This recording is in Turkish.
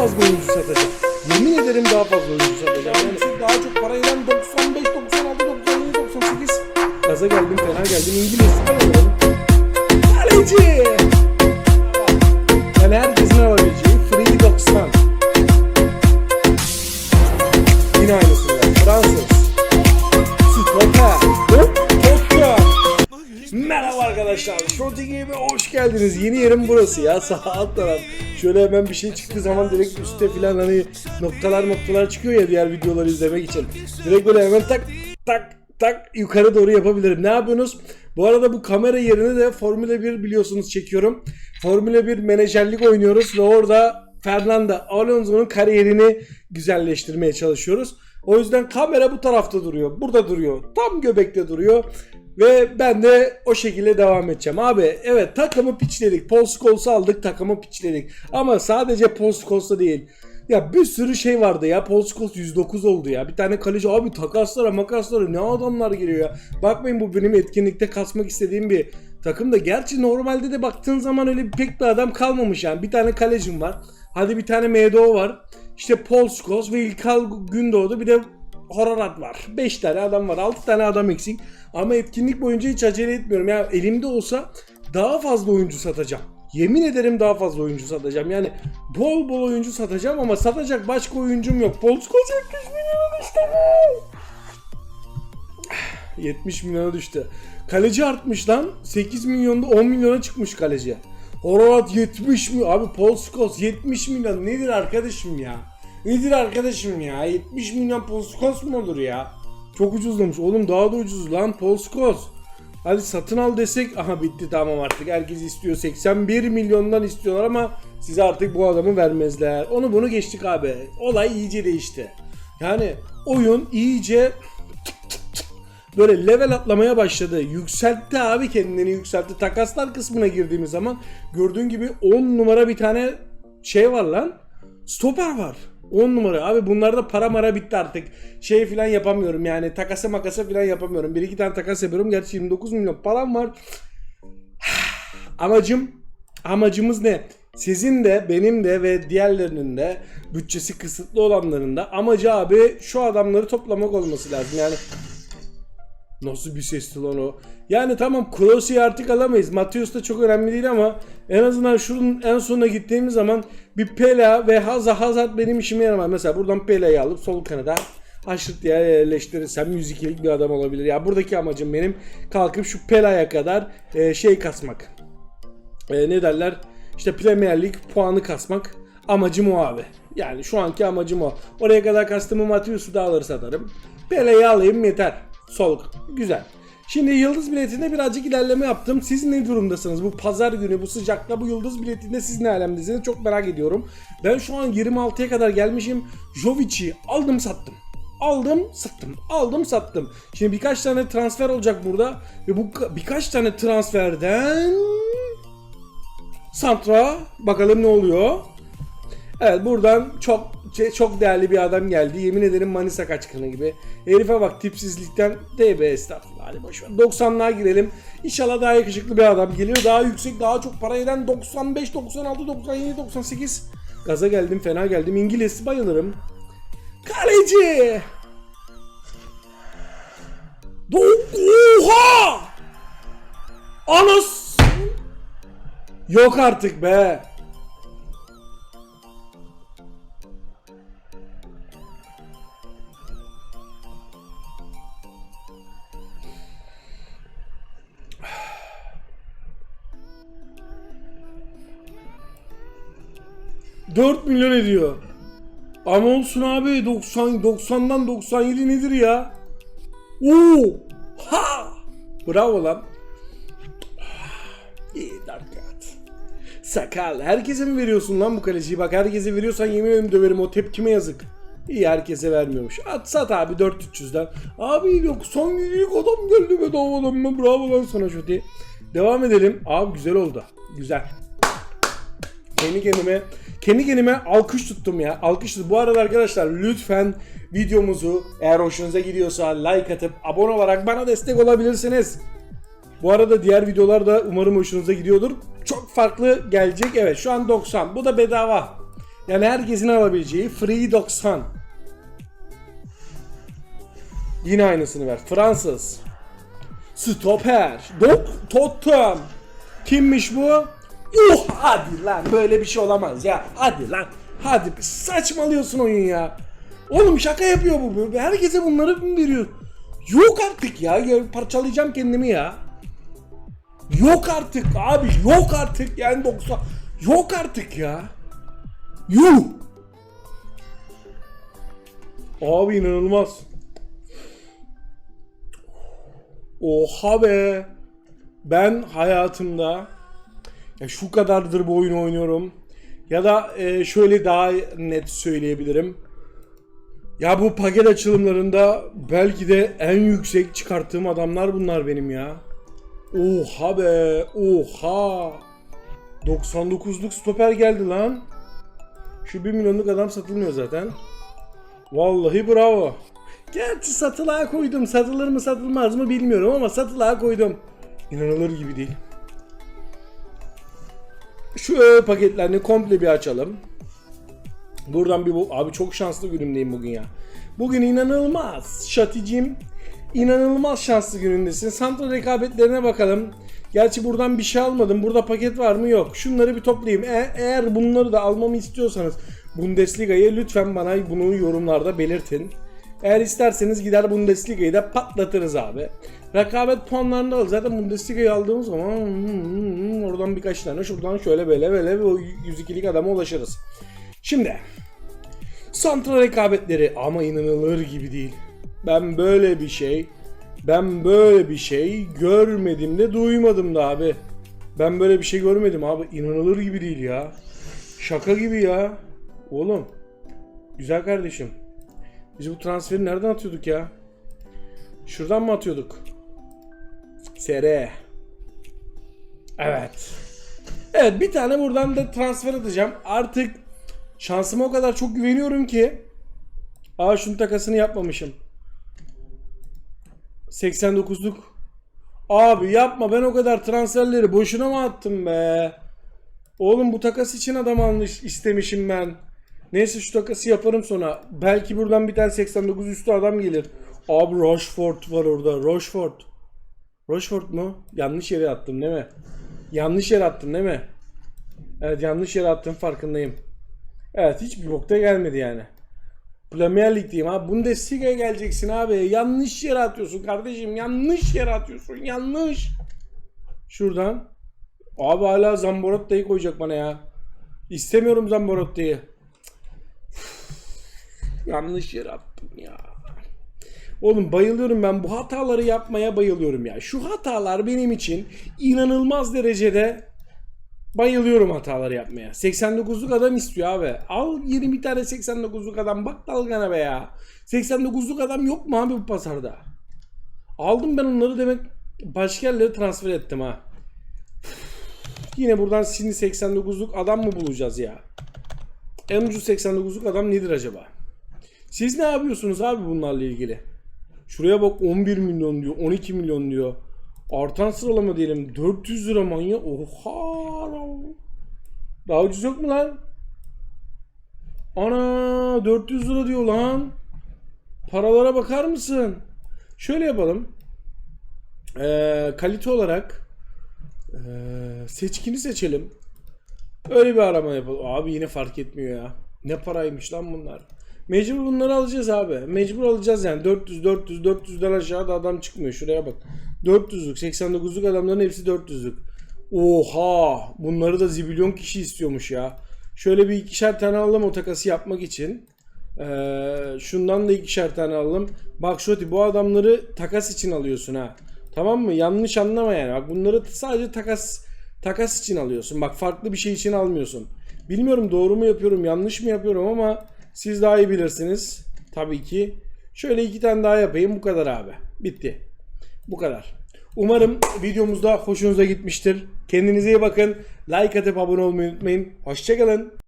fazla oyuncu satacağım. Yemin ederim daha fazla oyuncu satacağım. Yani daha çok para eden 95, 96, 97, 98. Gaza geldim, fena geldim. İngiliz. Kaleci. Yani herkesin alabileceği Free 90. Yine aynısını. Fransız. Merhaba arkadaşlar. Shorty Game'e hoş geldiniz. Yeni yerim burası ya. Sağ alt taraf. Şöyle hemen bir şey çıktığı zaman direkt üstte filan hani noktalar noktalar çıkıyor ya diğer videoları izlemek için. Direkt böyle hemen tak tak tak yukarı doğru yapabilirim. Ne yapıyorsunuz? Bu arada bu kamera yerine de Formula 1 biliyorsunuz çekiyorum. Formula 1 menajerlik oynuyoruz ve orada Fernando Alonso'nun kariyerini güzelleştirmeye çalışıyoruz. O yüzden kamera bu tarafta duruyor. Burada duruyor. Tam göbekte duruyor. Ve ben de o şekilde devam edeceğim. Abi evet takımı piçledik. Paul Scholes'u aldık takımı piçledik. Ama sadece Paul Scholes'ta değil. Ya bir sürü şey vardı ya. Paul Scholes 109 oldu ya. Bir tane kaleci abi takaslara makaslara ne adamlar giriyor ya. Bakmayın bu benim etkinlikte kasmak istediğim bir takım da. Gerçi normalde de baktığın zaman öyle pek bir adam kalmamış yani. Bir tane kalecim var. Hadi bir tane MDO var. İşte Paul Scholes ve İlkay Gündoğdu bir de Horarat var. 5 tane adam var. 6 tane adam eksik. Ama etkinlik boyunca hiç acele etmiyorum. Ya elimde olsa daha fazla oyuncu satacağım. Yemin ederim daha fazla oyuncu satacağım. Yani bol bol oyuncu satacağım ama satacak başka oyuncum yok. Scholes 70 milyon işte bu. 70 milyona düştü. Kaleci artmış lan. 8 milyonda 10 milyona çıkmış kaleci. Horarat 70 mi? Abi Scholes 70 milyon nedir arkadaşım ya? Nedir arkadaşım ya? 70 milyon Scholes mu olur ya? Çok ucuzlamış. Oğlum daha da ucuz lan Scholes. Hadi satın al desek aha bitti tamam artık herkes istiyor 81 milyondan istiyorlar ama size artık bu adamı vermezler. Onu bunu geçtik abi. Olay iyice değişti. Yani oyun iyice böyle level atlamaya başladı. Yükseltti abi kendini yükseltti. Takaslar kısmına girdiğimiz zaman gördüğün gibi 10 numara bir tane şey var lan. Stoper var. 10 numara. Abi bunlarda para mara bitti artık. Şey filan yapamıyorum yani. Takasa makasa filan yapamıyorum. Bir iki tane takas yapıyorum. Gerçi 29 milyon param var. Amacım amacımız ne? Sizin de benim de ve diğerlerinin de bütçesi kısıtlı olanların da amacı abi şu adamları toplamak olması lazım. Yani Nasıl bir sesti lan o? Yani tamam Kroos'u artık alamayız. Mateus da çok önemli değil ama en azından şunun en sonuna gittiğimiz zaman bir Pela ve Hazard, Hazard benim işime yaramaz. Mesela buradan Pela'yı alıp sol kanada haşırt diye yerleştirirsem 102'lik bir adam olabilir. Ya buradaki amacım benim kalkıp şu Pela'ya kadar e, şey kasmak. E, ne derler? İşte Premier Lig puanı kasmak. Amacım o abi. Yani şu anki amacım o. Oraya kadar kastımı Mateus'u da alır satarım. Pele'yi alayım yeter. Sol. Güzel. Şimdi yıldız biletinde birazcık ilerleme yaptım. Siz ne durumdasınız? Bu pazar günü bu sıcakta bu yıldız biletinde siz ne alemdesiniz? Çok merak ediyorum. Ben şu an 26'ya kadar gelmişim. Jovic'i aldım sattım. Aldım sattım. Aldım sattım. Şimdi birkaç tane transfer olacak burada. Ve bu ka- birkaç tane transferden... Santra bakalım ne oluyor. Evet buradan çok çok değerli bir adam geldi. Yemin ederim Manisa kaçkını gibi. Herife bak tipsizlikten DB estağfurullah. Hadi boş ver. 90'lığa girelim. İnşallah daha yakışıklı bir adam geliyor. Daha yüksek, daha çok para eden 95, 96, 97, 98. Gaza geldim, fena geldim. İngiliz bayılırım. Kaleci! Oha! Anas! Yok artık be. Dört milyon ediyor. Ama olsun abi 90 90'dan 97 nedir ya? Oo! Ha! Bravo lan. İyi Dark. Sakal. Herkese mi veriyorsun lan bu kaleciyi? Bak herkese veriyorsan yemin ederim döverim o tepkime yazık. İyi herkese vermiyormuş. At sat abi 4300'den. Abi yok son yüzük adam geldi bedavadan mı? Bravo lan sana diye. Devam edelim. Abi güzel oldu. Güzel. Kendi kendime kendi kendime alkış tuttum ya. Alkış tuttum. Bu arada arkadaşlar lütfen videomuzu eğer hoşunuza gidiyorsa like atıp abone olarak bana destek olabilirsiniz. Bu arada diğer videolar da umarım hoşunuza gidiyordur. Çok farklı gelecek. Evet şu an 90. Bu da bedava. Yani herkesin alabileceği Free 90. Yine aynısını ver. Fransız. Stoper. Dok Tottenham. Kimmiş bu? Uh hadi lan böyle bir şey olamaz ya. Hadi lan. Hadi saçmalıyorsun oyun ya. Oğlum şaka yapıyor bu. Herkese bunları mı veriyor? Yok artık ya. Parçalayacağım kendimi ya. Yok artık abi yok artık yani 90 yok artık ya. Yuh. Abi inanılmaz. Oha be. Ben hayatımda şu kadardır bu oyunu oynuyorum. Ya da e, şöyle daha net söyleyebilirim. Ya bu paket açılımlarında belki de en yüksek çıkarttığım adamlar bunlar benim ya. Oha be, oha. 99'luk stoper geldi lan. Şu 1 milyonluk adam satılmıyor zaten. Vallahi bravo. Gerçi satılığa koydum. Satılır mı satılmaz mı bilmiyorum ama satılığa koydum. İnanılır gibi değil. Şu paketlerini komple bir açalım. Buradan bir bu abi çok şanslı günümdeyim bugün ya. Bugün inanılmaz. Şaticim inanılmaz şanslı günündesin. Santra rekabetlerine bakalım. Gerçi buradan bir şey almadım. Burada paket var mı? Yok. Şunları bir toplayayım. E- eğer bunları da almamı istiyorsanız Bundesliga'yı lütfen bana bunu yorumlarda belirtin. Eğer isterseniz gider Bundesliga'yı da patlatırız abi. Rekabet puanlarını al. Zaten Bundesliga'yı aldığımız zaman oradan birkaç tane şuradan şöyle böyle böyle o 102'lik adama ulaşırız. Şimdi Santra rekabetleri ama inanılır gibi değil. Ben böyle bir şey ben böyle bir şey görmedim de duymadım da abi. Ben böyle bir şey görmedim abi. İnanılır gibi değil ya. Şaka gibi ya. Oğlum. Güzel kardeşim. Biz bu transferi nereden atıyorduk ya? Şuradan mı atıyorduk? SR. Evet. Evet bir tane buradan da transfer atacağım. Artık şansıma o kadar çok güveniyorum ki. Aa şunun takasını yapmamışım. 89'luk. Abi yapma ben o kadar transferleri boşuna mı attım be? Oğlum bu takas için adam almış istemişim ben. Neyse şu takası yaparım sonra. Belki buradan bir tane 89 üstü adam gelir. Abi Rochefort var orada. Rochefort. Rochefort mu? Yanlış yere attım değil mi? Yanlış yere attım değil mi? Evet yanlış yere attım farkındayım. Evet hiçbir bokta gelmedi yani. Premier Lig'deyim abi. Bundesliga'ya geleceksin abi. Yanlış yere atıyorsun kardeşim. Yanlış yere atıyorsun. Yanlış. Şuradan. Abi hala Zamborotta'yı koyacak bana ya. İstemiyorum Zamborotta'yı. Yanlış yere attım ya. Oğlum bayılıyorum ben bu hataları yapmaya bayılıyorum ya. Şu hatalar benim için inanılmaz derecede bayılıyorum hataları yapmaya. 89'luk adam istiyor abi. Al 20 tane 89'luk adam bak dalgana be ya. 89'luk adam yok mu abi bu pazarda? Aldım ben onları demek başka yerlere transfer ettim ha. Yine buradan şimdi 89'luk adam mı bulacağız ya? En ucuz 89'luk adam nedir acaba? Siz ne yapıyorsunuz abi bunlarla ilgili? Şuraya bak 11 milyon diyor, 12 milyon diyor. Artan sıralama diyelim 400 lira manya. Oha! Daha ucuz yok mu lan? Ana 400 lira diyor lan. Paralara bakar mısın? Şöyle yapalım. Ee, kalite olarak ee, seçkini seçelim. Öyle bir arama yapalım. Abi yine fark etmiyor ya. Ne paraymış lan bunlar. Mecbur bunları alacağız abi. Mecbur alacağız yani. 400 400 400'den aşağıda adam çıkmıyor. Şuraya bak. 400'lük 89'luk adamların hepsi 400'lük. Oha! Bunları da zibilyon kişi istiyormuş ya. Şöyle bir ikişer tane alalım o takası yapmak için. Ee, şundan da ikişer tane alalım. Bak Şoti bu adamları takas için alıyorsun ha. Tamam mı? Yanlış anlama yani. Bak bunları sadece takas takas için alıyorsun. Bak farklı bir şey için almıyorsun. Bilmiyorum doğru mu yapıyorum, yanlış mı yapıyorum ama siz daha iyi bilirsiniz. Tabii ki. Şöyle iki tane daha yapayım. Bu kadar abi. Bitti. Bu kadar. Umarım videomuzda hoşunuza gitmiştir. Kendinize iyi bakın. Like atıp abone olmayı unutmayın. Hoşçakalın.